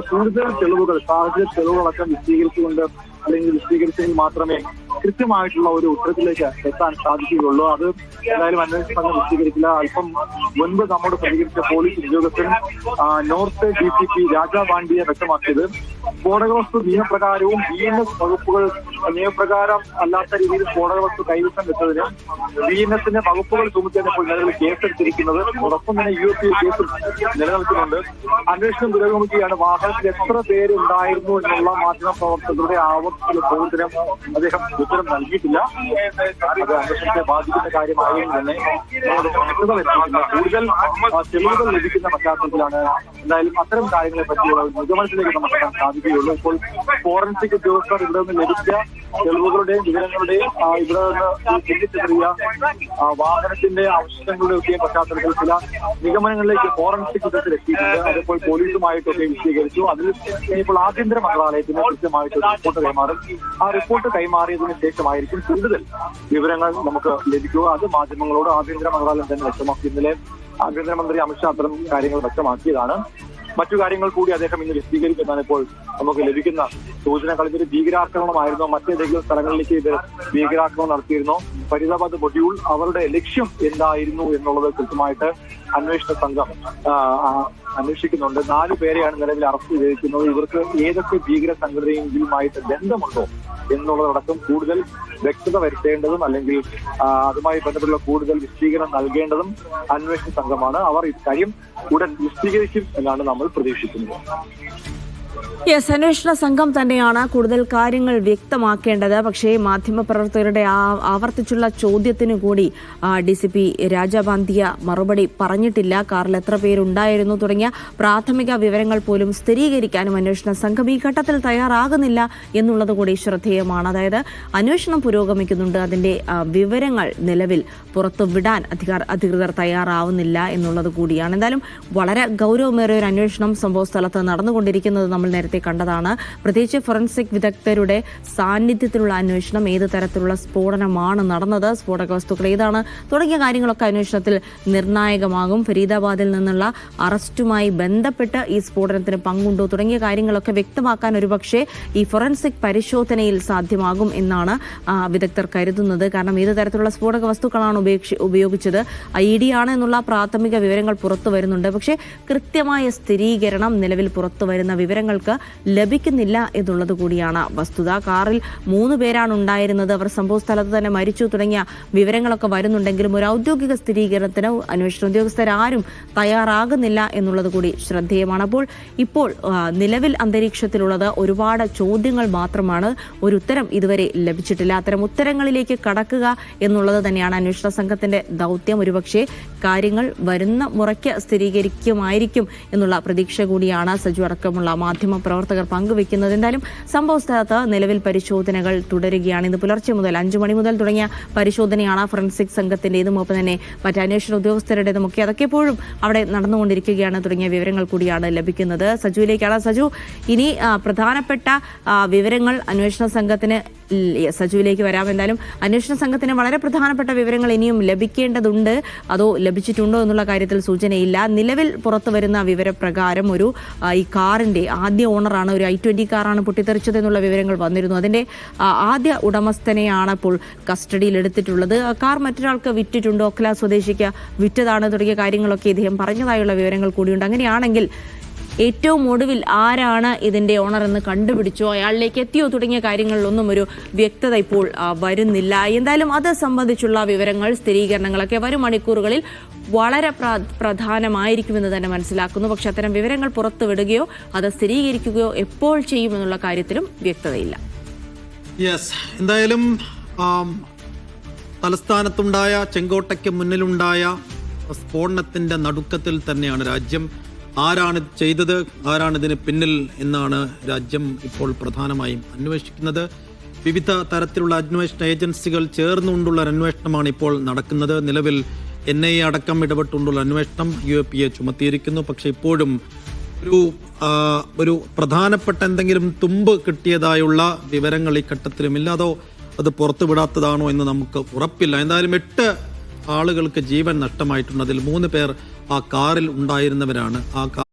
കൂടുതൽ തെളിവുകൾ സാഹചര്യ തെളിവുകളൊക്കെ വിശദീകരിച്ചുകൊണ്ട് അല്ലെങ്കിൽ വിശദീകരിച്ചെങ്കിൽ മാത്രമേ കൃത്യമായിട്ടുള്ള ഒരു ഉത്തരത്തിലേക്ക് എത്താൻ സാധിക്കുകയുള്ളൂ. അത് എന്തായാലും അന്വേഷണം വിശദീകരിക്കില്ല അല്പം മുൻപ് നമ്മോട് പ്രതികരിച്ച പോലീസ് ഉദ്യോഗസ്ഥൻ north D C P Raja പാണ്ഡ്യയെ വ്യക്തമാക്കിയത്. സ്ഫോടക വസ്തു നിയമപ്രകാരവും ബി എൻ എസ് വകുപ്പുകൾ നിയമപ്രകാരം അല്ലാത്ത രീതിയിൽ സ്ഫോടക വസ്തു കൈവശം വെച്ചതിന് ബി എൻ എസിന്റെ വകുപ്പുകൾ ചുമത്തിയപ്പോൾ നിലവിൽ കേസെടുത്തിരിക്കുന്നത്. അതോടൊപ്പം തന്നെ യു എസ് കേസ് നിലനിൽക്കുന്നുണ്ട്. അന്വേഷണം പുരോഗമിക്കുകയാണ്. വാഹനത്തിൽ എത്ര പേരുണ്ടായിരുന്നു എന്നുള്ള മാധ്യമ പ്രവർത്തകരുടെ ആവർത്തിച്ചുള്ള ചോദ്യത്തിനും അദ്ദേഹം ഉത്തരം നൽകിയിട്ടില്ല. അത് അന്വേഷണത്തെ ബാധിക്കുന്ന കാര്യമായും തന്നെ കൂടുതൽ തെളിവുകൾ ലഭിക്കുന്ന പശ്ചാത്തലത്തിലാണ് എന്തായാലും അത്തരം കാര്യങ്ങളെ പറ്റിയുള്ള നിഗമനത്തിലേക്ക് നമുക്ക് എത്താൻ സാധിക്കുകയുള്ളൂ. ഇപ്പോൾ ഫോറൻസിക് ഉദ്യോഗസ്ഥർ ഇവിടെ നിന്ന് ലഭിച്ച തെളിവുകളുടെയും വിവരങ്ങളുടെയും ഇവിടെ നിന്ന് ചിന്തിച്ചെറിയ വാഹനത്തിന്റെ അവശിഷ്ടങ്ങളുടെ ഒക്കെ പശ്ചാത്തലത്തിൽ ചില നിഗമനങ്ങളിലേക്ക് ഫോറൻസിക് വിധത്തിൽ എത്തിയിട്ടുണ്ട്. അതിപ്പോൾ പോലീസുമായിട്ടൊക്കെ വിശദീകരിച്ചു. അതിൽ ഇപ്പോൾ ആഭ്യന്തര മന്ത്രാലയത്തിന് കൃത്യമായിട്ട് റിപ്പോർട്ട് കൈമാറും ആ റിപ്പോർട്ട് കൈമാറിയതിനു ശേഷമായിരിക്കും കൂടുതൽ വിവരങ്ങൾ നമുക്ക് ലഭിക്കുക. അത് മാധ്യമങ്ങളോട് ആഭ്യന്തര മന്ത്രാലയം തന്നെ വ്യക്തമാക്കി. ഇന്നലെ ആഭ്യന്തരമന്ത്രി അമിത്ഷാ അത്തരം കാര്യങ്ങൾ വ്യക്തമാക്കിയതാണ്. മറ്റു കാര്യങ്ങൾ കൂടി അദ്ദേഹം ഇന്ന് വിശദീകരിക്കുന്നതാണ് ഇപ്പോൾ നമുക്ക് ലഭിക്കുന്ന സൂചനകൾ. ഇതൊരു ഭീകരാക്രമണമായിരുന്നോ. മറ്റേതെങ്കിലും സ്ഥലങ്ങളിലേക്ക് ഇത് ഭീകരാക്രമണം നടത്തിയിരുന്നോ. ഫരീദാബാദ് മൊഡ്യൂൾ അവരുടെ ലക്ഷ്യം എന്തായിരുന്നു എന്നുള്ളത് കൃത്യമായിട്ട് അന്വേഷണ സംഘം അന്വേഷിക്കുന്നുണ്ട്. നാല് പേരെയാണ് നിലവിൽ അറസ്റ്റ് ചെയ്തിരിക്കുന്നത്. ഇവർക്ക് ഏതൊക്കെ ഭീകര സംഘടനയെങ്കിലുമായിട്ട് ബന്ധമുണ്ടോ എന്നുള്ളതടക്കം കൂടുതൽ വ്യക്തത വരുത്തേണ്ടതും അല്ലെങ്കിൽ അതുമായി ബന്ധപ്പെട്ടുള്ള കൂടുതൽ വിശദീകരണം നൽകേണ്ടതും അന്വേഷണ സംഘമാണ്. അവർ ഇക്കാര്യം ഉടൻ വിശദീകരിക്കും എന്നാണ് നമ്മൾ പ്രതീക്ഷിക്കുന്നത്. യെസ് അന്വേഷണ സംഘം തന്നെയാണ് കൂടുതൽ കാര്യങ്ങൾ വ്യക്തമാക്കേണ്ടത്. പക്ഷേ മാധ്യമപ്രവർത്തകരുടെ ആ ആവർത്തിച്ചുള്ള ചോദ്യത്തിന് കൂടി ഡി സി പി രാജാബാന്തിയ മറുപടി പറഞ്ഞിട്ടില്ല. കാറിൽ എത്ര പേരുണ്ടായിരുന്നു തുടങ്ങിയ പ്രാഥമിക വിവരങ്ങൾ പോലും സ്ഥിരീകരിക്കാനും അന്വേഷണ സംഘം ഈ ഘട്ടത്തിൽ തയ്യാറാകുന്നില്ല എന്നുള്ളത് കൂടി ശ്രദ്ധേയമാണ്. അതായത് അന്വേഷണം പുരോഗമിക്കുന്നുണ്ട്. അതിന്റെ വിവരങ്ങൾ നിലവിൽ പുറത്തുവിടാൻ അധികൃതർ തയ്യാറാവുന്നില്ല എന്നുള്ളത് കൂടിയാണ്. എന്തായാലും വളരെ ഗൗരവമേറിയ ഒരു അന്വേഷണം സംഭവ സ്ഥലത്ത് നടന്നുകൊണ്ടിരിക്കുന്നത് നമ്മൾ നേരത്തെ കണ്ടതാണ്. പ്രത്യേകിച്ച് ഫോറൻസിക് വിദഗ്ധരുടെ സാന്നിധ്യത്തിലുള്ള അന്വേഷണം ഏത് തരത്തിലുള്ള സ്ഫോടനമാണ് നടന്നത് സ്ഫോടക വസ്തുക്കൾ ഏതാണ് തുടങ്ങിയ കാര്യങ്ങളൊക്കെ അന്വേഷണത്തിൽ നിർണായകമാകും. ഫരീദാബാദിൽ നിന്നുള്ള അറസ്റ്റുമായി ബന്ധപ്പെട്ട് ഈ സ്ഫോടനത്തിന് പങ്കുണ്ടോ തുടങ്ങിയ കാര്യങ്ങളൊക്കെ വ്യക്തമാക്കാൻ ഒരുപക്ഷെ ഈ ഫോറൻസിക് പരിശോധനയിൽ സാധ്യമാകും എന്നാണ് വിദഗ്ധർ കരുതുന്നത്. കാരണം ഏത് തരത്തിലുള്ള സ്ഫോടക വസ്തുക്കളാണ് ഉപേക്ഷി ഉപയോഗിച്ചത്? ഐ ഡി ആണ് എന്നുള്ള പ്രാഥമിക വിവരങ്ങൾ പുറത്തു വരുന്നുണ്ട്. പക്ഷേ കൃത്യമായ സ്ഥിരീകരണം നിലവിൽ പുറത്തു വരുന്ന വിവരങ്ങൾക്ക് ലഭിക്കുന്നില്ല എന്നുള്ളത് കൂടിയാണ് വസ്തുത. കാറിൽ മൂന്ന് പേരാണ് ഉണ്ടായിരുന്നത്. അവർ സംഭവ സ്ഥലത്ത് തന്നെ മരിച്ചു തുടങ്ങിയ വിവരങ്ങളൊക്കെ വരുന്നുണ്ടെങ്കിലും ഒരു ഔദ്യോഗിക സ്ഥിരീകരണത്തിന് അന്വേഷണ ഉദ്യോഗസ്ഥരാരും തയ്യാറാകുന്നില്ല എന്നുള്ളത് കൂടി ശ്രദ്ധേയമാണ്. അപ്പോൾ ഇപ്പോൾ നിലവിൽ അന്തരീക്ഷത്തിലുള്ളത് ഒരുപാട് ചോദ്യങ്ങൾ മാത്രമാണ് ഒരു ഉത്തരം ഇതുവരെ ലഭിച്ചിട്ടില്ല. അത്തരം ഉത്തരങ്ങളിലേക്ക് കടക്കുക എന്നുള്ളത് തന്നെയാണ് അന്വേഷണ സംഘത്തിന്റെ ദൗത്യം. ഒരുപക്ഷെ കാര്യങ്ങൾ വരുന്ന മുറയ്ക്ക് സ്ഥിരീകരിക്കുമായിരിക്കും എന്നുള്ള പ്രതീക്ഷ കൂടിയാണ് സജു അടക്കമുള്ള മാധ്യമ പ്രവർത്തകർ പങ്കുവെക്കുന്നത് എന്തായാലും സംഭവ സ്ഥലത്ത് നിലവിൽ പരിശോധനകൾ തുടരുകയാണ്. ഇന്ന് പുലർച്ചെ മുതൽ അഞ്ചു മണി മുതൽ തുടങ്ങിയ പരിശോധനയാണ് ഫോറൻസിക് സംഘത്തിന്റേതും ഒപ്പം തന്നെ മറ്റ് അന്വേഷണ ഉദ്യോഗസ്ഥരുടേതും ഒക്കെ. അതൊക്കെ എപ്പോഴും അവിടെ നടന്നുകൊണ്ടിരിക്കുകയാണ് തുടങ്ങിയ വിവരങ്ങൾ കൂടിയാണ് ലഭിക്കുന്നത്. സജുവിലേക്കാണ് സജു. ഇനി പ്രധാനപ്പെട്ട വിവരങ്ങൾ അന്വേഷണ സംഘത്തിന് സജുവിലേക്ക് വരാം. എന്തായാലും അന്വേഷണ സംഘത്തിന് വളരെ പ്രധാനപ്പെട്ട വിവരങ്ങൾ ഇനിയും ലഭിക്കേണ്ടതുണ്ട്. അതോ ലഭിച്ചിട്ടുണ്ടോ എന്നുള്ള കാര്യത്തിൽ സൂചനയില്ല. നിലവിൽ പുറത്തു വരുന്ന വിവരപ്രകാരം ഒരു ഈ കാറിന്റെ ആദ്യ ഓണറാണ് ഒരു ഐ ട്വന്റി കാറാണ് പൊട്ടിത്തെറിച്ചത് എന്നുള്ള വിവരങ്ങൾ വന്നിരുന്നു. അതിന്റെ ആദ്യ ഉടമസ്ഥനെയാണ് ഇപ്പോൾ കസ്റ്റഡിയിൽ എടുത്തിട്ടുള്ളത്. കാർ മറ്റൊരാൾക്ക് വിറ്റിട്ടുണ്ടോ? ഒക്ല സ്വദേശിക്ക് വിറ്റതാണ് തുടങ്ങിയ കാര്യങ്ങളൊക്കെ ഇദ്ദേഹം പറഞ്ഞതായുള്ള വിവരങ്ങൾ കൂടിയുണ്ട്. അങ്ങനെയാണെങ്കിൽ ഏറ്റവും ഒടുവിൽ ആരാണ് ഇതിന്റെ ഓണർ എന്ന് കണ്ടുപിടിച്ചോ? അയാളിലേക്ക് എത്തിയോ തുടങ്ങിയ കാര്യങ്ങളിലൊന്നും ഒരു വ്യക്തത ഇപ്പോൾ വരുന്നില്ല. എന്തായാലും അത് സംബന്ധിച്ചുള്ള വിവരങ്ങൾ സ്ഥിരീകരണങ്ങളൊക്കെ വരും മണിക്കൂറുകളിൽ വളരെ പ്ര- പ്രധാനമായിരിക്കുമെന്ന് തന്നെ മനസ്സിലാക്കുന്നു. പക്ഷെ അത്തരം വിവരങ്ങൾ പുറത്തുവിടുകയോ അത് സ്ഥിരീകരിക്കുകയോ എപ്പോൾ ചെയ്യുമെന്നുള്ള കാര്യത്തിലും വ്യക്തതയില്ല. യെസ് എന്തായാലും തലസ്ഥാനത്തുണ്ടായ ചെങ്കോട്ടയ്ക്ക് മുന്നിലുണ്ടായ സ്ഫോടനത്തിന്റെ നടുക്കത്തിൽ തന്നെയാണ് രാജ്യം. ആരാണ് ചെയ്തത് ആരാണ് ഇതിന് പിന്നിൽ എന്നാണ് രാജ്യം ഇപ്പോൾ പ്രധാനമായും അന്വേഷിക്കുന്നത്. വിവിധ തരത്തിലുള്ള അന്വേഷണ ഏജൻസികൾ ചേർന്നുകൊണ്ടുള്ള അന്വേഷണമാണ് ഇപ്പോൾ നടക്കുന്നത്. നിലവിൽ എൻ ഐ എ അടക്കം ഇടപെട്ടുകൊണ്ടുള്ള അന്വേഷണം യു എ പി എ ചുമത്തിയിരിക്കുന്നു. പക്ഷേ ഇപ്പോഴും ഒരു ഒരു പ്രധാനപ്പെട്ട എന്തെങ്കിലും തുമ്പ് കിട്ടിയതായുള്ള വിവരങ്ങൾ ഈ ഘട്ടത്തിലുമില്ല. അതോ അത് പുറത്തുവിടാത്തതാണോ എന്ന് നമുക്ക് ഉറപ്പില്ല. എന്തായാലും എട്ട് ആളുകൾക്ക് ജീവൻ നഷ്ടമായിട്ടുണ്ട് അതിൽ മൂന്ന് പേർ ആ കാറിൽ ഉണ്ടായിരുന്നവരാണ്. ആ